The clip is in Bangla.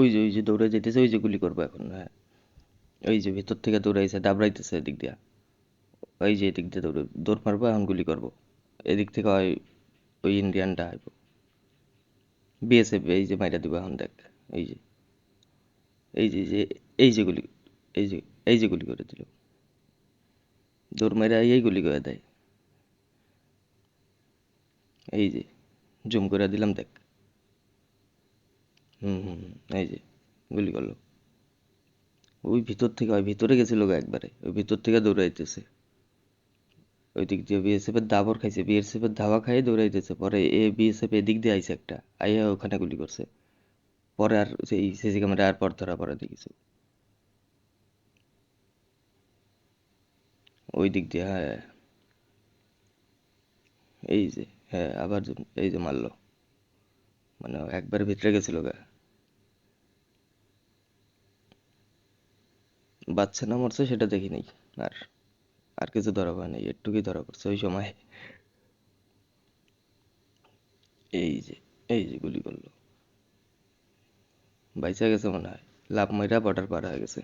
ওই যে ওই যে দৌড়ে যেতেছে ওই যে গুলি করব এখন হ্যাঁ। ওই যে ভিতর থেকে দৌড়াইছে, দাবড়াইতেছে এদিক দিয়া। ওই যে এদিক দিয়ে দৌড়ে, দৌড় মারবো, এখন গুলি করব। এদিক থেকে ওই ওই ইন্ডিয়ানটা আইব। বিএসএফ এই যে মাইরা দিব এখন, দেখ, এই যে। এই যে যে, এই যে গুলি, এই যে এই যে গুলি করে দিল। দৌড় মাইরা এই গুলি করে দেয়। এই যে, জুম করে দিলাম, দেখ। হুম হুম হুম, এই যে গুলি করল। ওই ভিতর থেকে ওই ভিতরে গেছিল গো একবারে। ওই ভিতর থেকে দৌড়াইতেছে। ওই দিক দিয়ে বিএসএফ এর দাবর খাইছে। বিএসএফ এর ধাওয়া খাইয়ে দৌড়াইতেছে। পরে এ বিএসএফ এদিক দিয়ে আইছে একটা। আইয়া ওখানে গুলি করছে। পরে আর সেই সিসি ক্যামেরা আর পর ধরা পড়ে দেখিছো। ওই দিক দিয়ে হ্যাঁ এই যে হ্যাঁ আবার এই যে মারলো। মানে একবার ভিতরে গেছিল গা। বাচ্চা না মরছে সেটা দেখি নাই। আর আর কিছু ধরা পড়ে নাই, একটুকুই ধরা পড়ছে ওই সময়। এই যে এই যে গুলি করল। বাইচা গেছে মনে হয়। লাভ মাইরা বর্ডার পার হয়ে গেছে।